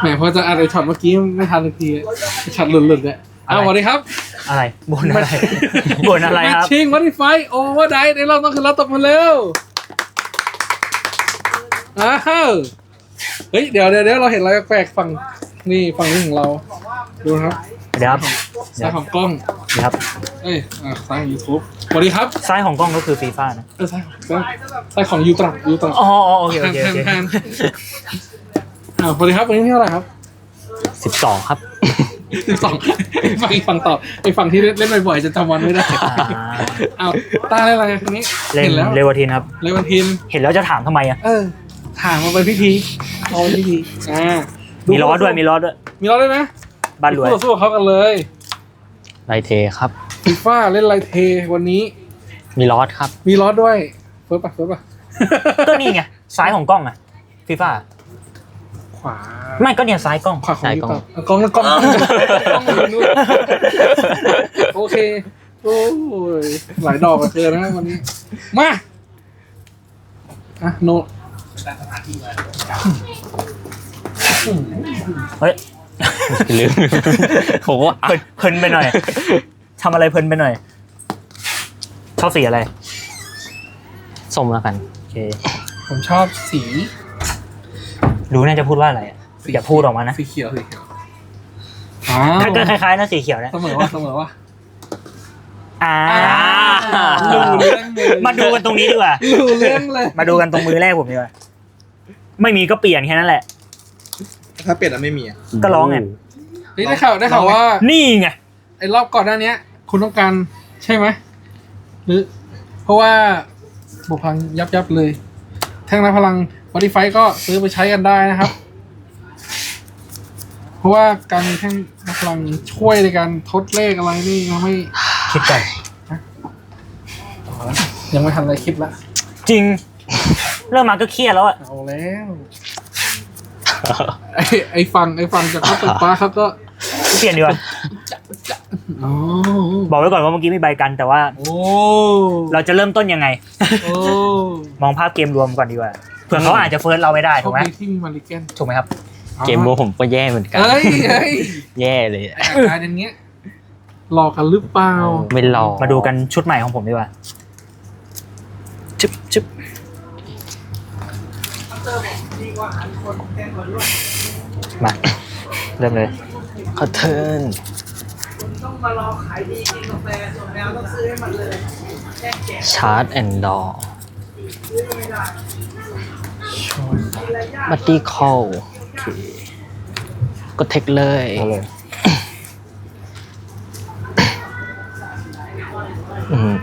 แหมพอจะอ่านไอช็อตเมื่อกี้ไม่ทันทันทีไอ้ช็อตหลุดๆเนี่ยอ้าวสวัสดีครับ อะไรบนอะไรบนอะไรครับชิงวัตไฟโอเวอร์ไดในรอบต้องขึ้นรับตบมาเร็วอ้าวเฮ้ยเดี๋ยวเดี๋ยวเดี๋ยวเราเห็นอะไรแปลกๆฝั่งนี่ฝั่งนี้ของเรา ดูนะครับเดี๋ยวครับซ้ายของกล้องเดี๋ยวครับเอ้ยอ่าซ้ายของยูทูบสวัสดีครับซ้ายของกล้องก็คือฟีฟ่านะเออซ้ายของซ้ายซ้ายของยูตรังยูตรังอ๋ออ๋อโอเคโอเคโอเค แทนแทนอ่าสวัสดีครับวันนี้ที่เท่าไหร่ครับสิบสองครับสิบสองฝั่งอีกฝั่งต่อไอฝั่งที่เล่นบ่อยๆจะจำวันไม่ได้อ่าอ้าวตาเล่นอะไรคนนี้เล่นเห็นแล้วเรวาทินครับเล่นวันทีมเห็นแล้วจะถามทำไมอะเออถามมาเป็นพิธีเอาเป็นพิธีอ่ามีมีล้อด้วยมีล้อด้วย มีล้อด้วยนะบ้านรวยสู้สู้กับเขากันเลยไลเทครับฟีฟ่าเล่นไลเทวันนี้ มีลอสครับ มีล้อด้วยเฟิร์สปะเฟิร์สปะก็นี่ไงซ้ายของกล้องอะฟีฟ่า ขวา ไม่ก็เนี่ยซ้ายกล้องขวาของซ้ายยูกล้องตรังกล้องกล้องกล้องอยู่นู่นโอเคโอ้ยหลายดอกกันเกินนะวันนี้มาอะโนเฮ้ยลืมผมว่าเพลินเพลินไปหน่อยทำอะไรเพลินไปหน่อยชอบสีอะไรส้มแล้วกันโอเคผมชอบสี รู้น่าจะพูดว่าอะไรอะอย่าพูดออกมานะสีเขียวสีเขียวอ้าก็วคล้ายๆนะสีเขียวเนี่ยเสมอว่าเสมอว่าอ่ารู้เรื่องเลยมาดูกันตรงนี้ดีกว่ารู้เรื่องเลยมาดูกันตรงมือแรกผมดีกว่า ไม่มีก็เปลี่ยนแค่นั้นแหละ ถ้าเปลี่ยนแล้วไม่มีอะก็ร้องไงเฮ้ยได้ข่าวได้ข่าวว่านี่ไงไอ้รอบก่อนหน้าเนี้ย คุณต้องการใช่ไหมหรือ เพราะว่าบุกพังยับยับเลย แท่งรับพลัง บอดี้ไฟก็ซื้อไปใช้กันได้นะครับ เพราะว่าการมีแท่งรับพลังช่วยในการทดเลขอะไรนี่ยังไม่คิดก่อนยังไม่ทันอะไรคิดละจริง เริ่มมาก็เครียดแล้วอะเอาแล้วไอ้ไอ้ฟังไอ้ฟังจากข้าวตกปลาครับก็เปลี่ยนดีกว่าอ๋อบอกไว้ก่อนว่าเมื่อกี้มีใบกันแต่ว่าโอ้เราจะเริ่มต้นยังไงโอ้มองภาพเกมรวมก่อนดีกว่า เผื่อเขาอาจจะเฟิร์สเราไม่ได้โชถูคกไหมดีที่มีมาริเกนถูกไหมครับ เกมโมผมก็แย่เหมือนกันเฮ้ยเฮ้ยแย่เลยอะไอ้อาการอย่างเงี้ยหลอกกันหรือเปล่าไม่รอมาดูกันชุดใหม่ของผมดีกว่าจึ๊บจึ๊บมาเริ่มเลยขอเทิร์นชาร์จแอนด์ดอ บัตตี้คอลก็เทคเลยเอาเลยอืม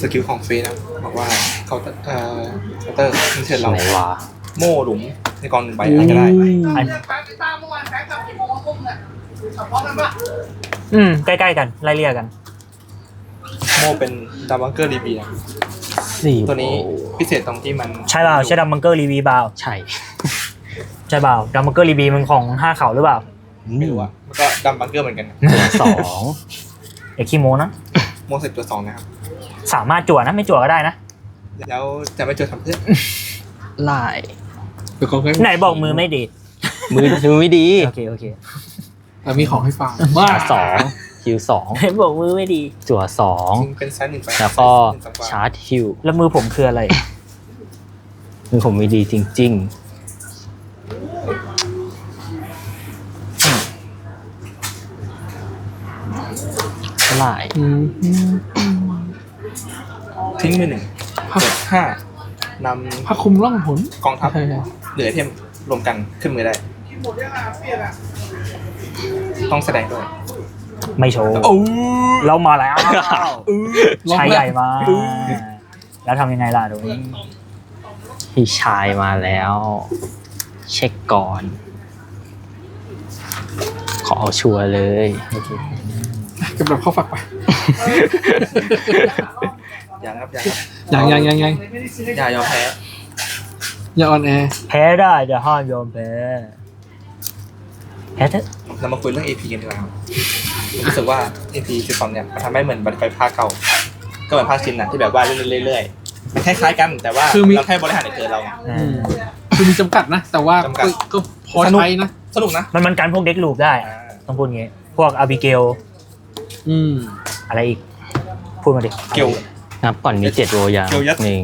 สกิลของเฟซนะบอกว่าเขาน์เตอร์เอ่อเคาน์เตอร์มิเชิญเราไหนวะโม่หลุมในกองหนึ่งใบอะไรก็ได้อันอืม ใกล้ๆกัน ไล่เรียกกัน โม่เป็นดับบังเกอร์รีบีนะ สี่ตัวนี้พิเศษตรงที่มันใช่เปล่าใช่ดัมบังเกอร์รีวีเปล่าใช่ใช่เปล่าดัมบังเกอร์รีวีมันของห้าเขาหรือเปล่าไม่รู้อะมันก็ดับบังเกอร์เหมือนกันสองเอกขี้โมนะโม่สิบตัวสองนะครับสามารถจั่วนะไม่จั่วก็ได้นะ แล้วจะไม่เจอทำเพื่อนไล่เดี๋ยวเขาให้ไหนบอกมือไม่ดี มือมือไม่ดีโอเคโอเคแต่มีของให้ฟังมาสอง คิวสองไหนบอกมือไม่ดี จั่วสองจริงเป็นไซส์หนึ่งไปแล้วก็หนึ่งต่ำกว่าชาร์จฮิวแล้วมือผมคืออะไร มือผมไม่ดีจริงๆไล่อืมทิ้งมือหนึ่งเปิดห้านำผ้าคลุมร่องหนกองทัพใช่ใช่เหลือไอเทมรวมกันขึ้นมือได้ ต้องแสดงด้วย ไม่โชว์โอ้เรามาแล้วล็อกชายแล้วใหญ่มา แล้วทำยังไงล่ะตรงนี้พี่ชายมาแล้ว เช็คก่อน ขอเอาชัวร์เลยกำลังเข้าฝักไปอย่านะครับอย่าครับยังยังยังยังอย่ายอมแพ้อย่าออนแอร์แพ้ได้แต่ห้ามยอมแพ้แพ้เถอะเรามาคุยเรื่อง AP กันดีกว่าครับ รู้สึกว่า AP สิบสองเนี่ยมันทำให้เหมือนบัตรไฟภาคเก่า ก็เหมือนภาคชินนะที่แบบว่าเล่นๆเรื่อยๆมันคล้ายๆกันแต่ว่าเราแค่บริหารในเกินเราอืมคือมีจำกัดนะ แต่ว่าจำกัด ก็ก็พอใช้นะ สนุกนะมันมันกันพวกเด็กลูปได้อ่าต้องพูดงี้ พวกอาบิเกลอืม อะไรอีก พูดมาดิ เกี่ยว นับก่อนมีเจ็ดโรยางเกียวยัด หนึ่ง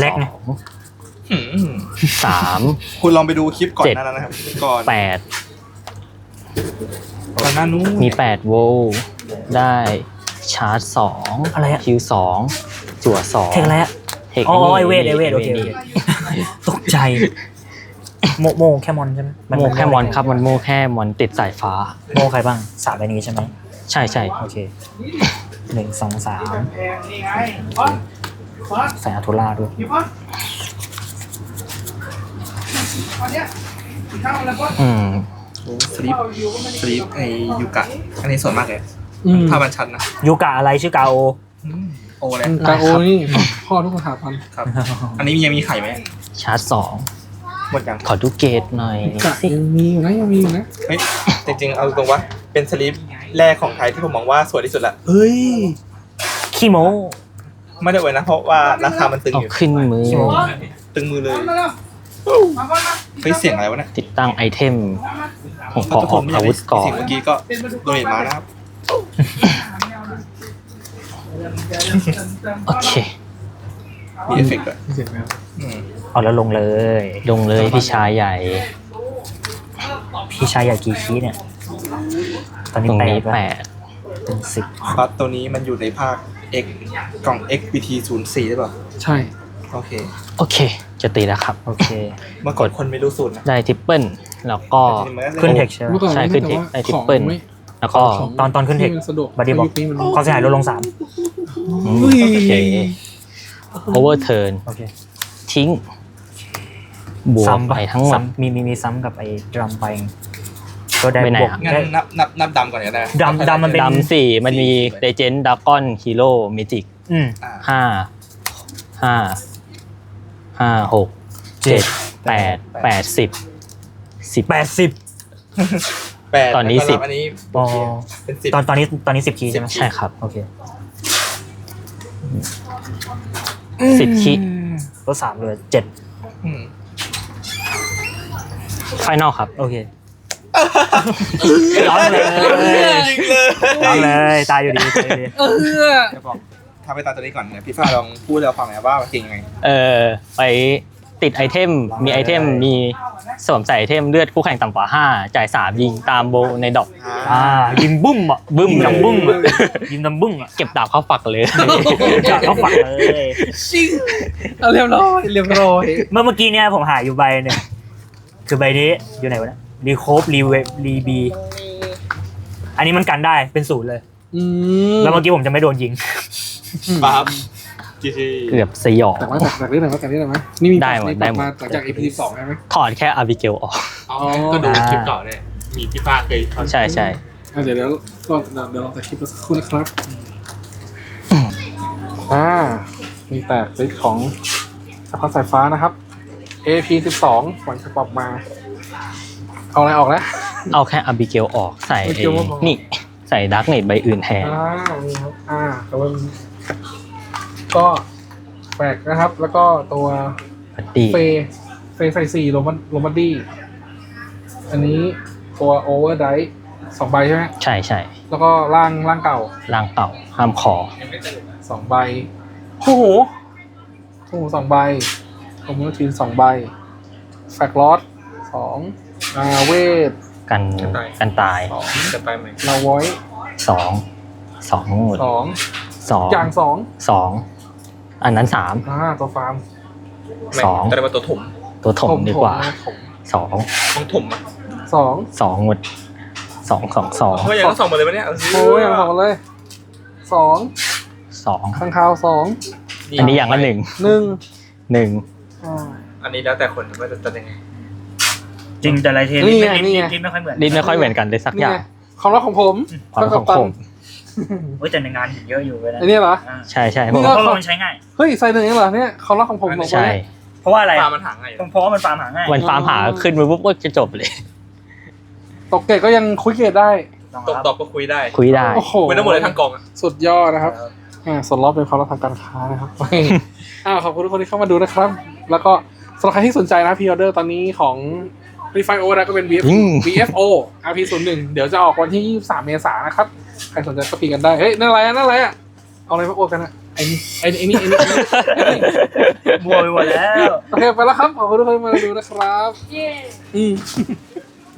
เล็กไง สองหืมสาม คุณลองไปดูคลิปก่อนเจ็ดหนานั้นนะครับก่อนแปด ก่อนหน้านู้นมีแปดโวลต์ได้ชาร์จสองอะไรอะ คิวสองจั่วสองเทคอะไรอะ เทคอ๋อนี่ไอเวทไอเวทโอเคโอนี่เคตกใจ โมโมแค่มอนใช่ไหมโมแค่มอนครับมันโมแค่มอนติดสายฟ้า โมใครบ้างสามใบนี้ใช่ไหมใช่ใช่โอเคหนึ่งสองสามใส่อาทูล่าด้วยอืม สลีปสลีปไอยูกะ อันนี้ส่วนมากเลยอืมถ้ามันชัดนะยูกะอะไรชื่อกาโอ อืมโอ้เลยกาโอนี่พ่อทุกสถาพันธ์ครับ อันนี้ยังมีไข่ไหมชาร์จสองหมดยังขอดูเกตหน่อยกะยังมีอยู่นะยังมีอยู่นะเฮ้ยจริงๆเอาตรงว่าเป็นสลีปแรกของไทยที่ผมมองว่าสวยที่สุดละเฮ้ยขี้โมไม่ได้อวยนะเพราะว่าราคามันตึงเอาอยู่ขึ้นมือ ตึงมือเลย เฮ้ยเสียงอะไรวะเนี่ยติดตั้งไอเทมผมขอออกอาวุธก่อเสียนงเมื่อกี้ก็โดนเห็นมานะครับ โอเค มีเอฟเฟกต์ด้วยเสียงแล้วอืมเอาแล้วลงเลย ลงเลยพี่ชายใหญ่ พี่ชายอยากกี่คีย์เนี่ย ตอนนี้ตรงแปนี้ดแล้วแปดเป็นสิบบัตตัวนี้มันอยู่ในภาค X กล่อง XBT 0 4หรือเปล่าใช่ โอเค โอเค จะตีแล้วครับ โอเค เมื่อก่อนคนไม่รู้สูตรนะ ได้ทริปเปิลแล้วก็แต่ทีนี้มันก็ขึ้นเทคใช่ไหมเมื่อก่อนใช่ไม่ขึ้นแต่เทคว่าไอ้ของ triple ไม่แล้วก็ของตอนตอนขึ้นเทคที่มัสะดวกบัดดี้บอก ยุคนี้มันความเสียหายลดลงสามอืมโอเค โอเวอร์เทิร์นโอเคทิ้ง บวกซ้ำไปทั้งหมด ซ้ำมีมีมีซ้ำกับไอ้ดรัมไปก็ได้ไปไหนบวกอะงั้นได้ นับนับนับดำก่อนก็ได้ดำดำมันเป็น ดำสี่มันมีเดเจนดากอนฮีโร่เมจิกอืม อ่าห้าห้า ห้าหกเจ็ดแปดแปดสิบสิบแปดสิบ แปดตอนนี้แล้วก็สิบ อันนี้อ๋อเป็นสิบ ตอนตอนนี้ตอนนี้สิบคีย์ใช่ไหมใช่ครับโอเคสิบคิลดสามเลยเจ็ดอืมไฟนอลครับ โอเคร้องเลยร้องเลยตายอยู่ดีตายอยู่ดีเออเดี๋ยวบอก ถ้าไปตามตัวนี้ก่อนเนี่ยพี่ฟ้าลองพูดเราฟังหน่อยว่ามันเก่งยังไงเออไปติดไอเทม มีไอเทม มีสวมใส่ไอเทมเลือดคู่แข่งต่ำกว่าห้าจ่ายสามยิงตามโบในดอก อ่ายิงบุ้มอะบึ้มยิงเลยดังบุ้มอะยิงดังบุ้มอะเก็บดาบเข้าฝักเลยจับเขาฝักเลยชิงเอาเรียบร้อยเรียบร้อยเมื่อเมื่อกี้เนี่ยผมหาอยู่ใบหนึ่งคือใบนี้อยู่ไหนวะเนี่ยรีโคฟรีเวรีบีอันนี้มันกันได้เป็นศูนย์เลยอืมแล้วเมื่อกี้ผมจะไม่โดนยิง ปั๊บจีจีเกือบสยอง แต่ว่าจากนี้หน่อยว่าจากนี้หน่อยไหมนี่มีได้หมดนี่ได้หมดมาหลังจาก EP สองใช่ไหม ถอดแค่อาบิเกลออกอ๋อก็ดูคลิปเก่าเนี่ยมีพี่ฟ้าเคยทำใช่ใช่อะเดี๋ยวเดี๋ยวลองเดี๋ยวลองตัดคลิปสักครู่นะครับ อ่า มีแตกลิสต์ของสะพานสายฟ้านะครับ AP สิบสองหวังจะปรับมา เอาอะไรออกนะ เอาแค่อาบิเกลออกใส่ไอ้ Abigail ว่าพอ นี่ ใส่ดักเนตใบอื่นแทนอ่านี่ครับ อ่าแต่ว่า ก็แปลกนะครับ แล้วก็ตัวบัดดี้เฟย์เฟย์ใส่สี่โรมันโรมันดี้อันนี้ตัวโอเวอร์ไดสองใบใช่ไหมใช่ใช่แล้วก็ล่างล่างเก่าร่างเก่าห้ามขอสองใบโอ้โหโอ้โหสองใบคอมมูนทีนสองใบ แฟกลอสสองอาเวทกันกันตายสองจะไปไหมลาไวท์สองสองหมดสอง สองอย่างสองสองอันนั้นสามอ่าตัวฟาร์มสองแต่ได้มาตัวถมตัวถมดีกว่าถมสองต้องถมอะสองสองหมดสองสองสองเพราะอย่างต้องสองหมดเลยปะเนี่ยเาสิโอ้ยอย่างสองเลยสองสองข้างคาวสองอันนี้อย่างละหนึ่งหนึ่งหนึ่งอ่าอันนี้แล้วแต่คนว่าจะจะยังไงจริงแต่ลายเทนนี่ลิ้นไงลิ้นนี่ไงลิ้นไม่ค่อยเหมือนลิ้นไม่ค่อยเหมือนกันเลยสักนี่อย่าไงงความรักของผมความของผม เฮ้ยแต่ในงานเยอะอยู่เว้ยนะอันนี้เหรออ่าใช่ใช่ผนี่มก็เพราะว่ามันใช้ง่าย เฮ้ยใส่หนึ่งเองเหรอเนี่ยความรักของผมบอกใช่ว่าเพราะว่าอะไรปลามันหาไงเพราะว่ามันฟาร์มหาง่ายวันฟาร์มหาขึ้นไปปุ๊บก็จะจบเลย ตกเกตก็ยังคุยเกตได้ตบตอบก็คุยได้คุยได้ โอ้โหคุยได้หมดเลยทั้งกองอะสุดยอดนะครับอ่าส่วนรอบเป็นความรักทางการค้านะครับอ่าขอบคุณทุกคนที่เข้ามาดูนะครับ แล้วก็สำหรับใครที่สนใจนะพีออเดอร์ตอนนี้ของรีไฟโอแล้วก็เป็น VF อืม VFO RP 0 1 เดี๋ยวจะออกวันที่ 23 เมษายนนะครับ ใครสนใจก็พีกันได้ เฮ้ยนั่นอะไรอะนั่นอะไรอะ เอาอะไรมาโอนกันอะไอ้นี่ไอ้นี่ไอ้นี่ไอ้นี่ไอ้นี่มัวไปหมดแล้ว โอเคไปแล้วครับ ขอบคุณทุกคนที่มาดูนะครับ เย้ อืม